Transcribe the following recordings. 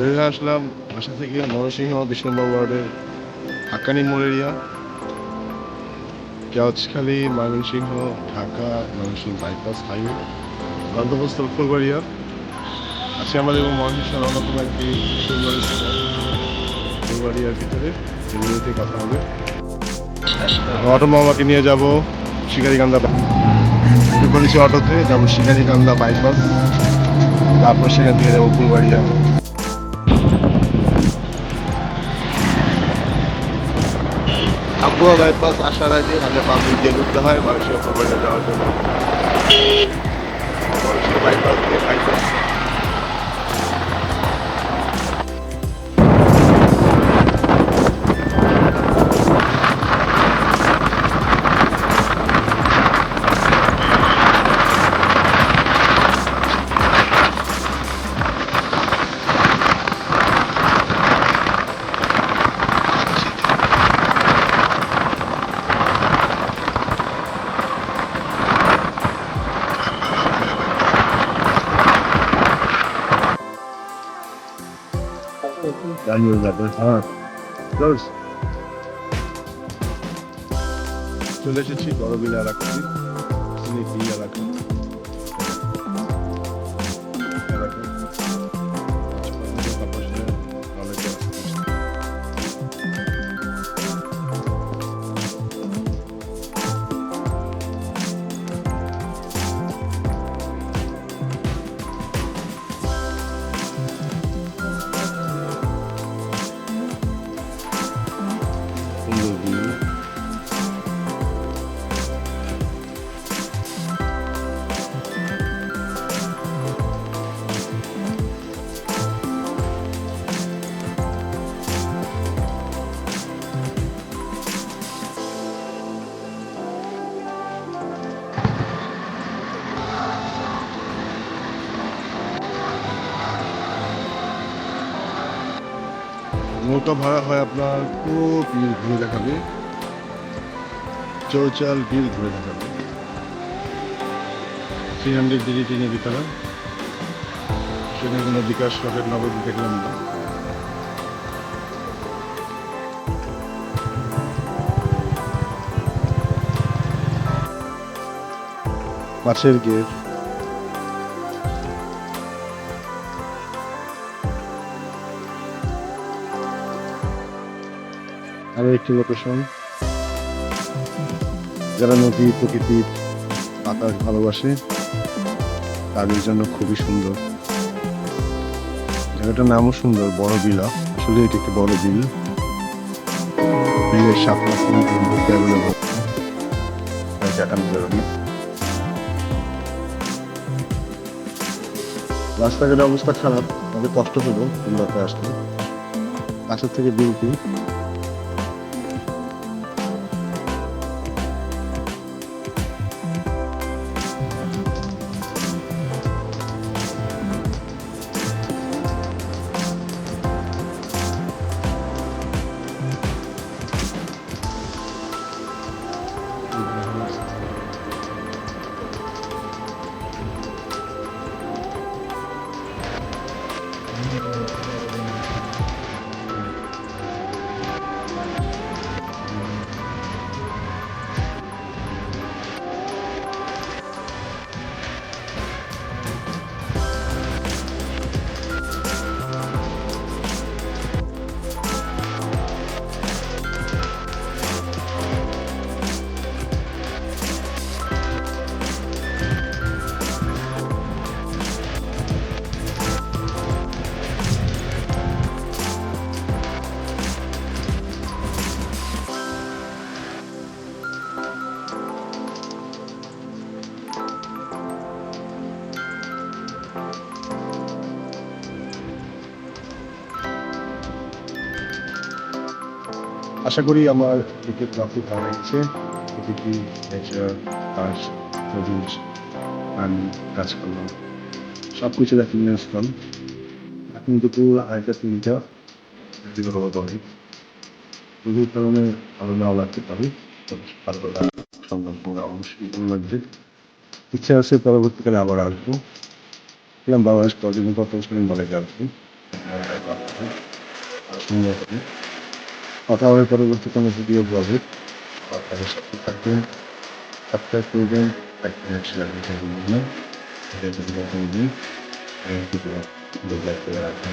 বেরিয়ে আসলাম বাসা থেকে নরসিংহ নম্বর ওয়ার্ডের হাক্কানি মোড় area. Keowazkhali Mymensingh, Dhaka, Mymensingh bypass highway, গন্তব্যস্থল ফুলবাড়িয়া। আজকে আমাদের ময়মনসিংহ অন্যতম একটি ফুলবাড়ি ফুলবাড়িয়ার ভিতরে এগুলোতে কথা হবে। অটো মামাকে নিয়ে যাব শিকারিকান্দা করেছি অটোতে, যাব শিকারিকান্দা বাইপাস। তারপর সেখান থেকে যাব ফুলবাড়িয়া। আবহাওয়া বাইপাস আসার আগে আগে পাবলিক যে ঢুকতে হয়, মানুষের খবরে যাওয়ার জন্য। মানুষের বাইপাস দিয়ে bypass Daniel sagt, ah, los. Relationship baro bila rakhchi sine bhi rakhi নৌকা ভাড়া হয় আপনার পুরো বিল ঘুরে দেখাবে। চৌচাল বিল ঘুরে দেখাবে। থ্রি হান্ড্রেড ডিগ্রি টেনে বিতরণ সেখানে কোনো বিকাশ রকেট নগদ দেখলাম না। মাছের গেট একটি লোকেশন যারা নদী প্রকৃতির বাতাস ভালোবাসে, তাদের জন্য খুবই সুন্দর। জায়গাটার নামও সুন্দর, বড় বিলা। আসলে এটি একটি বড় বিল। বিলের রাস্তাঘাটের অবস্থা খারাপ আমাদের কষ্ট হলো আসলে কাছের থেকে বিলটি আশা করি আমার দিকে ট্রাফিক ভালো লাগছে প্রকৃতি নেচার ঘাস সবুজ পানি গাছপালা সব কিছু দেখে নিয়ে আসলাম। এখন দুপুর আড়াইটা তিনটা দলে প্রচুর কারণে ভালো নাও লাগতে পারে। পুরো অবশ্যই ভালো লাগবে। ইচ্ছা আছে পরবর্তীকালে আবার আসব। এরকম বাবা কদিন কত বলে আসব সুন্দর হবে Łapałem parę tylko na drugiej obłazy. Łapałem takie, takie pójdę, takie jak się robi tego mówię. Wiem, że to ludzi. Chyba dobra, która rata.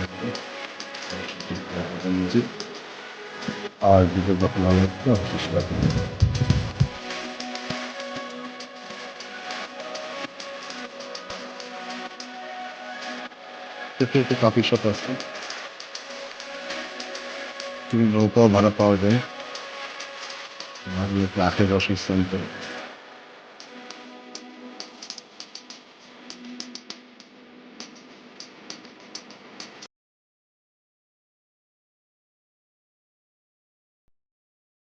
A gdy to zapalałem, no przyszła. Ty ty ty kapisz o prostu. তুমি নৌকাও ভাড়া পাওয়া যায়। আখের রস স্থান